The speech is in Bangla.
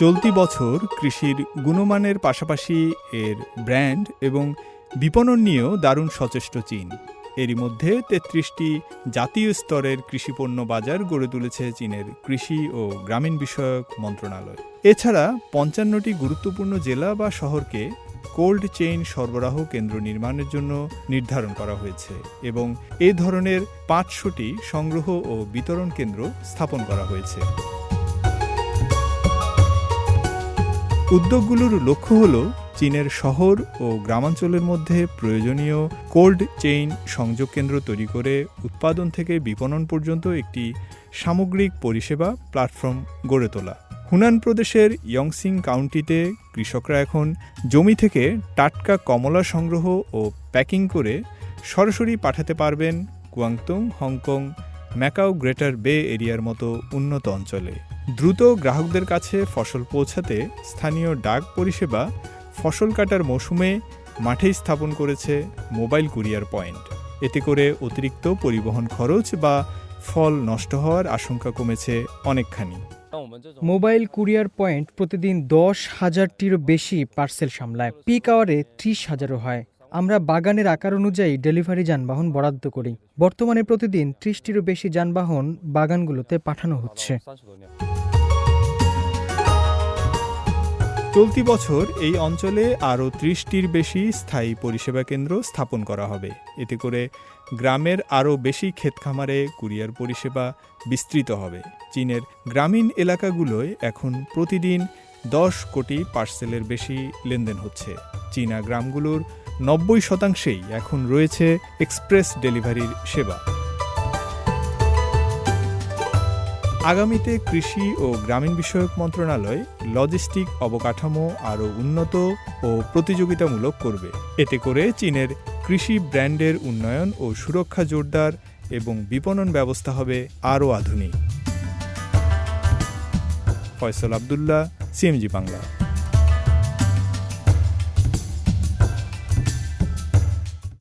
চলতি বছর কৃষির গুণমানের পাশাপাশি এর ব্র্যান্ড এবং বিপণন নিয়েও দারুণ সচেষ্ট চীন। এরই মধ্যে তেত্রিশটি জাতীয় স্তরের কৃষিপণ্য বাজার গড়ে তুলেছে চীনের কৃষি ও গ্রামীণ বিষয়ক মন্ত্রণালয়। এছাড়া পঞ্চান্নটি গুরুত্বপূর্ণ জেলা বা শহরকে কোল্ড চেইন সরবরাহ কেন্দ্র নির্মাণের জন্য নির্ধারণ করা হয়েছে এবং এ ধরনের পাঁচশোটি সংগ্রহ ও বিতরণ কেন্দ্র স্থাপন করা হয়েছে। উদ্যোগগুলোর লক্ষ্য হল চীনের শহর ও গ্রামাঞ্চলের মধ্যে প্রয়োজনীয় কোল্ড চেইন সংযোগ কেন্দ্র তৈরি করে উৎপাদন থেকে বিপণন পর্যন্ত একটি সামগ্রিক পরিষেবা প্ল্যাটফর্ম গড়ে তোলা। হুনান প্রদেশের ইয়ংসিং কাউন্টিতে কৃষকরা এখন জমি থেকে টাটকা কমলা সংগ্রহ ও প্যাকিং করে সরাসরি পাঠাতে পারবেন কুয়াংতুং হংকং, ম্যাকাও, গ্রেটার বে এরিয়ার মতো উন্নত অঞ্চলে। দ্রুত গ্রাহকদের কাছে ফসল পৌঁছাতে স্থানীয় ডাক পরিষেবা ফসল কাটার মৌসুমে মাঠেই স্থাপন করেছে মোবাইল কুরিয়ার পয়েন্ট। এতে করে অতিরিক্ত পরিবহন খরচ বা ফল নষ্ট হওয়ার আশঙ্কা কমেছে অনেকখানি। মোবাইল কুরিয়ার পয়েন্ট প্রতিদিন দশ হাজারটিরও বেশি পার্সেল সামলায়। পিক আওয়ারে ত্রিশ হাজারও হয়। আমরা বাগানের আকার অনুযায়ী ডেলিভারি যানবাহন বরাদ্দ করি। বর্তমানে প্রতিদিন ত্রিশটিরও বেশি যানবাহন বাগানগুলোতে পাঠানো হচ্ছে। চলতি বছর এই অঞ্চলে আরও ত্রিশটির বেশি স্থায়ী পরিষেবা কেন্দ্র স্থাপন করা হবে। এতে করে গ্রামের আরও বেশি ক্ষেতখামারে কুরিয়ার পরিষেবা বিস্তৃত হবে। চীনের গ্রামীণ এলাকাগুলোয় এখন প্রতিদিন দশ কোটি পার্সেলের বেশি লেনদেন হচ্ছে। চীনা গ্রামগুলোর নব্বই শতাংশেই এখন রয়েছে এক্সপ্রেস ডেলিভারির সেবা। আগামীতে কৃষি ও গ্রামীণ বিষয়ক মন্ত্রণালয় লজিস্টিক অবকাঠামো আরও উন্নত ও প্রতিযোগিতামূলক করবে। এতে করে চীনের কৃষি ব্র্যান্ডের উন্নয়ন ও সুরক্ষা জোরদার এবং বিপণন ব্যবস্থা হবে আরও আধুনিক। ফয়সল আবদুল্লাহ, সিএমজি বাংলা।